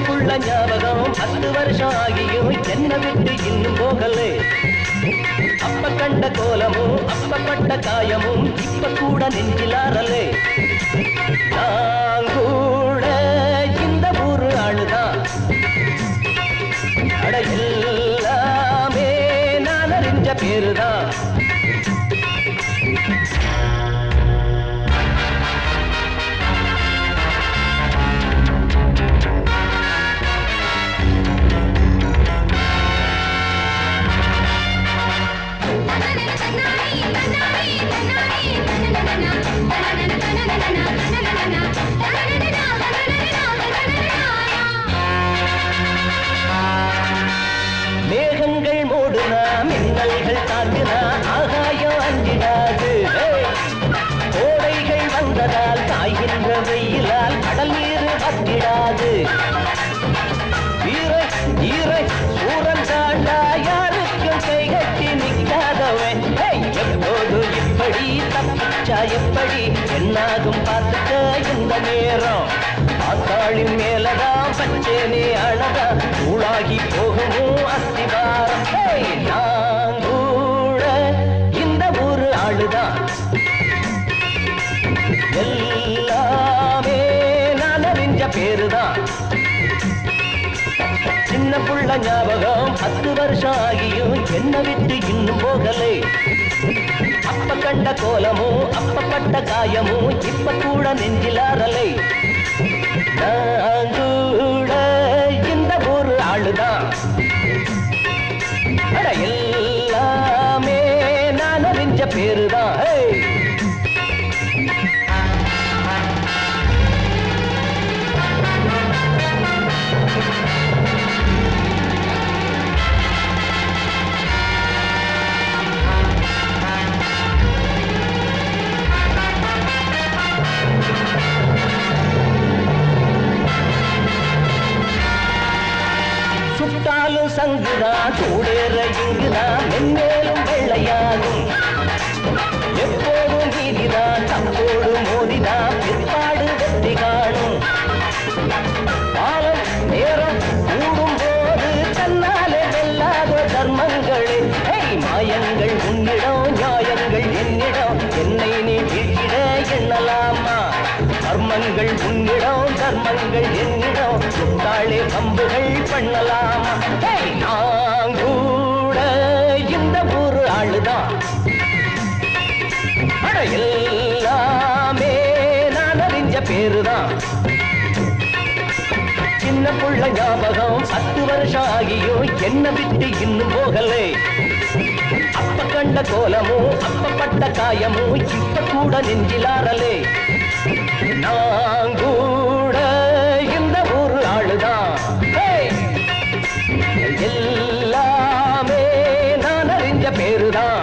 சின்ன புள்ள ஞாபகம் பத்து வருஷம் ஆகியும் என்ன விட்டு இன்னும் போகலே. அப்ப கண்ட கோலமும் அப்பப்பட்ட காயமும் இப்ப கூட நெஞ்சிலாரலே நான் எப்படி என்னாகும் பார்த்துக்க இந்த நேரம். பார்த்தாளின் மேலதான் பச்சேனே அழகா தூளாகி போகும் அஸ்திவாரம் ஏய்! நான் கூட இந்த ஊரு ஆளுதான். எல்லாமே நான் அறிஞ்ச பேருதான். சின்ன புள்ள ஞாபகம் பத்து வருஷம் ஆகியும் என்ன விட்டு இன்னும் போகலை. கண்ட கோலமோ அப்பப்பட்ட காயமோ இப்ப கூட நெஞ்சிலாரலை நான் கூட இந்த ஒரு ஆளுதான். சங்குதான் சூடேற இங்குதான் மென்மேலும் வெள்ளையாகும் எப்போதும் நீதிதான் தப்போடு மோதிதான் பிற்பாடு வெற்றி காணும் காலம் நேரம் கூடும் போது தன்னாலே வெல்லாத தர்மங்களே. மாயங்கள் உன்னிடம் கண்கள் உன்னிடம் கர்மங்கள் என்னிடம் சுத்தாளே பம்புகள் பண்ணலாம். நான் கூட இந்த ஒரு ஆளுதான். எல்லாமே நான் அறிஞ்ச பேருதான். சின்ன புள்ள ஞாபகம் பத்து வருஷம் ஆகியோ என்ன விட்டு இன்னும் போகலை. அப்ப கண்ட கோலமோ அப்ப பட்ட காயமும் இப்ப கூட நெஞ்சிலாரலே நாங்கூட இந்த ஊரு ஆளுதான். எல்லாமே நான் அறிஞ்ச பேருதான்.